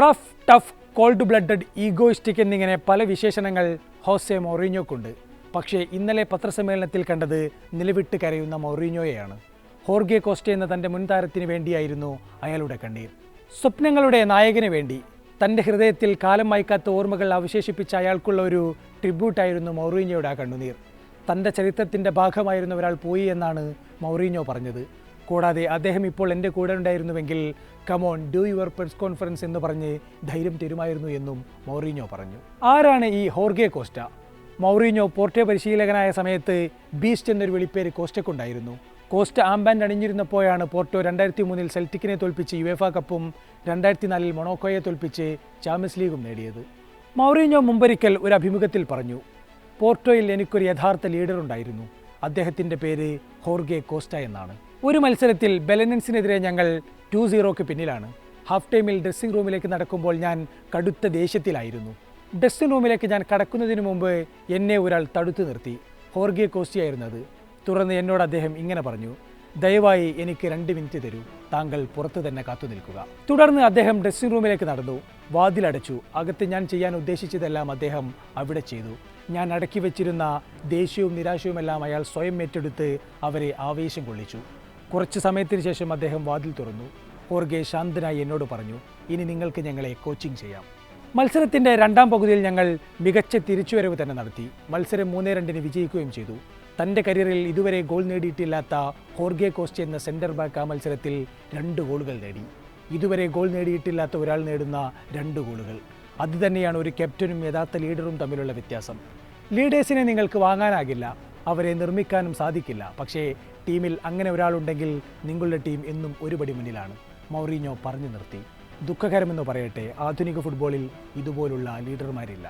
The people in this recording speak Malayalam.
Rough tough cold blooded egoistic എന്നിങ്ങനെ പല വിശേഷണങ്ങൾ ഹോസെ മൊറീഞ്ഞോക്കുണ്ട്. പക്ഷേ ഇന്നലെ പത്രസമ്മേളനത്തിൽ കണ്ടത് നിലവിട്ട് കരയുന്ന മൊറീഞ്ഞോയെയാണ്. ഹോർഗെ കോസ്റ്റ എന്ന തന്റെ മുൻതാരത്തിന് വേണ്ടിയായിരുന്നു അയാളുടെ കണ്ണീർ. സ്വപ്നങ്ങളുടെ നായകന് വേണ്ടി തന്റെ ഹൃദയത്തിൽ കാലം വായിക്കാത്ത ഓർമ്മകൾ അവശേഷിപ്പിച്ച അയാൾക്കുള്ള ഒരു ട്രിബ്യൂട്ടായിരുന്നു മൗറീഞ്ഞോയുടെ ആ കണ്ണുനീർ. തന്റെ ചരിത്രത്തിന്റെ ഭാഗമായിരുന്ന ഒരാൾ പോയി എന്നാണ് മൗറീഞ്ഞോ പറഞ്ഞത്. കൂടാതെ അദ്ദേഹം ഇപ്പോൾ എന്റെ കൂടെ ഉണ്ടായിരുന്നുവെങ്കിൽ come on do your press conference എന്ന് പറഞ്ഞ് ധൈര്യം തരുമായിരുന്നു എന്നും മൗറീഞ്ഞോ പറഞ്ഞു. ആരാണ് ഈ ഹോർഗെ കോസ്റ്റ? മൗറീഞ്ഞോ പോർട്ടെ പരിശീലകനായ സമയത്ത് ബീസ്റ്റ് എന്നൊരു വിളിപ്പേര് കോസ്റ്റക്കുണ്ടായിരുന്നു കോസ്റ്റ ആംബാൻഡ് അണിഞ്ഞിരുന്നപ്പോഴാണ് പോർട്ടോ രണ്ടായിരത്തി മൂന്നിൽ സെൽറ്റിക്കിനെ തോൽപ്പിച്ച് യുവേഫ കപ്പും രണ്ടായിരത്തി നാലിൽ മൊണോക്കോയെ തോൽപ്പിച്ച് ചാമ്പ്യൻസ് ലീഗും നേടിയത്. മൗറീഞ്ഞോ മുമ്പൊരിക്കൽ ഒരു അഭിമുഖത്തിൽ പറഞ്ഞു പോർട്ടോയിൽ എനിക്കൊരു യഥാർത്ഥ ലീഡർ ഉണ്ടായിരുന്നു അദ്ദേഹത്തിന്റെ പേര് ഹോർഗെ കോസ്റ്റ എന്നാണ്. ഒരു മത്സരത്തിൽ ബെലനൻസിനെതിരെ ഞങ്ങൾ ടു സീറോക്ക് പിന്നിലാണ്. ഹാഫ് ടൈമിൽ ഡ്രസ്സിംഗ് റൂമിലേക്ക് നടക്കുമ്പോൾ ഞാൻ കടുത്ത ദേഷ്യത്തിലായിരുന്നു. ഡ്രസ്സിംഗ് റൂമിലേക്ക് ഞാൻ കടക്കുന്നതിന് മുമ്പ് എന്നെ ഒരാൾ തടുത്തു നിർത്തി. ഹോർഗെ കോസ്റ്റിയായിരുന്നത് തുടർന്ന് എന്നോട് അദ്ദേഹം ഇങ്ങനെ പറഞ്ഞു ദയവായി എനിക്ക് രണ്ട് മിനിറ്റ് തരൂ. താങ്കൾ പുറത്തു തന്നെ കാത്തു നിൽക്കുക. തുടർന്ന് അദ്ദേഹം ഡ്രസ്സിംഗ് റൂമിലേക്ക് നടന്നു. വാതിലടച്ചു അകത്ത് ഞാൻ ചെയ്യാൻ ഉദ്ദേശിച്ചതെല്ലാം അദ്ദേഹം അവിടെ ചെയ്തു. ഞാൻ അടക്കി വെച്ചിരുന്ന ദേഷ്യവും നിരാശയുമെല്ലാം അയാൾ സ്വയം ഏറ്റെടുത്ത് അവരെ ആവേശം കൊള്ളിച്ചു. കുറച്ച് സമയത്തിന് ശേഷം അദ്ദേഹം വാതിൽ തുറന്നു. ഓർഗെ ശാന്തനായി എന്നോട് പറഞ്ഞു ഇനി നിങ്ങൾക്ക് ഞങ്ങളെ കോച്ചിങ് ചെയ്യാം. മത്സരത്തിന്റെ രണ്ടാം പകുതിയിൽ ഞങ്ങൾ മികച്ച തിരിച്ചുവരവ് തന്നെ നടത്തി. മത്സരം മൂന്നേ രണ്ടിന് വിജയിക്കുകയും ചെയ്തു. തന്റെ കരിയറിൽ ഇതുവരെ ഗോൾ നേടിയിട്ടില്ലാത്ത ഹോർഗെ കോസ്റ്റ് എന്ന സെന്റർ ബാക്ക് ആ മത്സരത്തിൽ രണ്ട് ഗോളുകൾ നേടി. ഇതുവരെ ഗോൾ നേടിയിട്ടില്ലാത്ത ഒരാൾ നേടുന്ന രണ്ട് ഗോളുകൾ. അതുതന്നെയാണ് ഒരു ക്യാപ്റ്റനും യഥാർത്ഥ ലീഡറും തമ്മിലുള്ള വ്യത്യാസം. ലീഡേഴ്സിനെ നിങ്ങൾക്ക് വാങ്ങാനാകില്ല. അവരെ നിർമ്മിക്കാനും സാധിക്കില്ല. പക്ഷേ ടീമിൽ അങ്ങനെ ഒരാളുണ്ടെങ്കിൽ നിങ്ങളുടെ ടീം എന്നും ഒരുപടി മുന്നിലാണ്. മൗറീഞ്ഞോ പറഞ്ഞു നിർത്തി. ദുഃഖകരമെന്ന് പറയട്ടെ ആധുനിക ഫുട്ബോളിൽ ഇതുപോലുള്ള ലീഡർമാരില്ല.